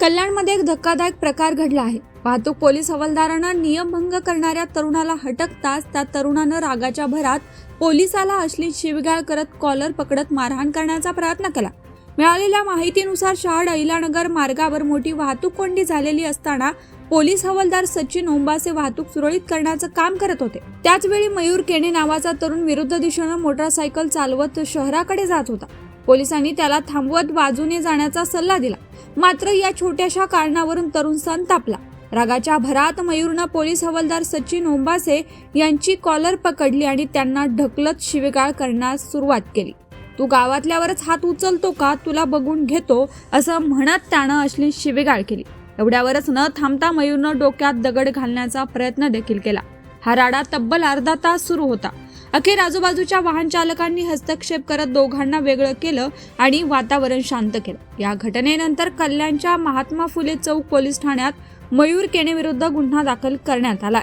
कल्याणमध्ये एक धक्कादायक प्रकार घडला आहे. वाहतूक पोलीस हवालदारांना नियमभंग करणाऱ्या तरुणाला हटकताच त्या तरुणानं रागाच्या भरात पोलिसाला अश्लील शिवगाळ करत कॉलर पकडत मारहाण करण्याचा प्रयत्न केला. मिळालेल्या माहितीनुसार शहाड अहिलानगर मार्गावर मोठी वाहतूक कोंडी झालेली असताना पोलीस हवालदार सचिन ओंबासे वाहतूक सुरळीत करण्याचं काम करत होते. त्याचवेळी मयूर केणे नावाचा तरुण विरुद्ध दिशेनं मोटारसायकल चालवत शहराकडे जात होता. पोलिसांनी त्याला थांबवत बाजूने जाण्याचा सल्ला दिला. मात्र या छोट्याशा कारणावरून तरुण संतापला. रागाच्या भरात मयूरनं पोलीस हवालदार सचिन ओंबासे यांची कॉलर पकडली आणि त्यांना ढकलत शिवेगाळ करण्यास सुरुवात केली. तू गावातल्यावरच हात उचलतो का? तुला बघून घेतो असं म्हणत त्यानं अश्लील शिवेगाळ केली. एवढ्यावरच न थांबता मयूरनं डोक्यात दगड घालण्याचा प्रयत्न देखील केला. हा राडा तब्बल अर्धा तास सुरू होता. अखेर आजूबाजूच्या वाहन चालकांनी हस्तक्षेप करत दोघांना वेगळं केलं आणि वातावरण शांत केलं. या घटनेनंतर कल्याणच्या महात्मा फुले चौक पोलीस ठाण्यात मयूर केनेविरुद्ध गुन्हा दाखल करण्यात आला